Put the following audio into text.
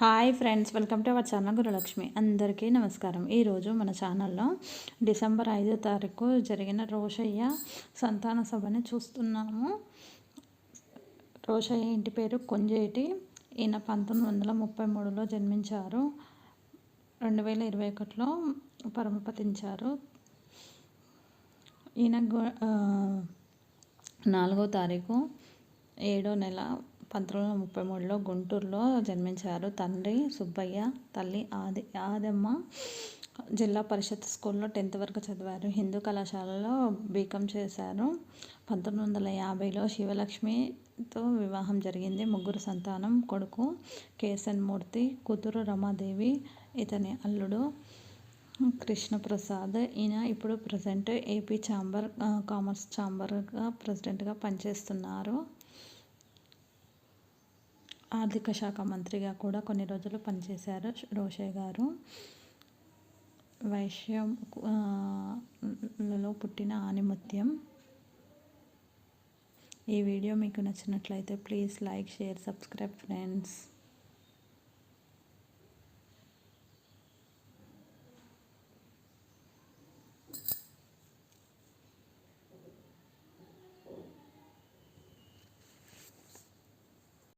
Hi friends welcome to our channel Gurulakshmi. అందరికీ నమస్కారం. ఈరోజు మన ఛానల్లో డిసెంబర్ ఐదో తారీఖు జరిగిన రోషయ్య సంతాన సభని చూస్తున్నాము. రోషయ్య ఇంటి పేరు కొంజేటి. ఈయన పంతొమ్మిది వందల ముప్పై మూడులో జన్మించారు. రెండు వేల ఇరవై ఒకటిలో పరమపతించారు. ఈయన నాలుగో తారీఖు ఏడో నెల పంతొమ్మిది వందల ముప్పై మూడులో గుంటూరులో జన్మించారు. తండ్రి సుబ్బయ్య తల్లి ఆది ఆదమ్మ జిల్లా పరిషత్ స్కూల్లో టెన్త్ వరకు చదివారు. హిందూ కళాశాలలో బీకాం చేశారు. పంతొమ్మిది వందల యాభైలో శివలక్ష్మితో వివాహం జరిగింది. ముగ్గురు సంతానం కొడుకు కేసన్ మూర్తి కూతురు రమాదేవి ఇతని అల్లుడు కృష్ణప్రసాద్. ఈయన ఇప్పుడు ప్రజెంట్ ఏపీ ఛాంబర్ కామర్స్ ఛాంబర్గా ప్రెసిడెంట్గా పనిచేస్తున్నారు. ఆర్థిక శాఖ మంత్రిగా కూడా కొన్ని రోజులు పనిచేశారు రోషే గారు. వైశ్యంలో పుట్టిన ఆనిముత్యం. ఈ వీడియో మీకు నచ్చినట్లయితే please like share subscribe friends.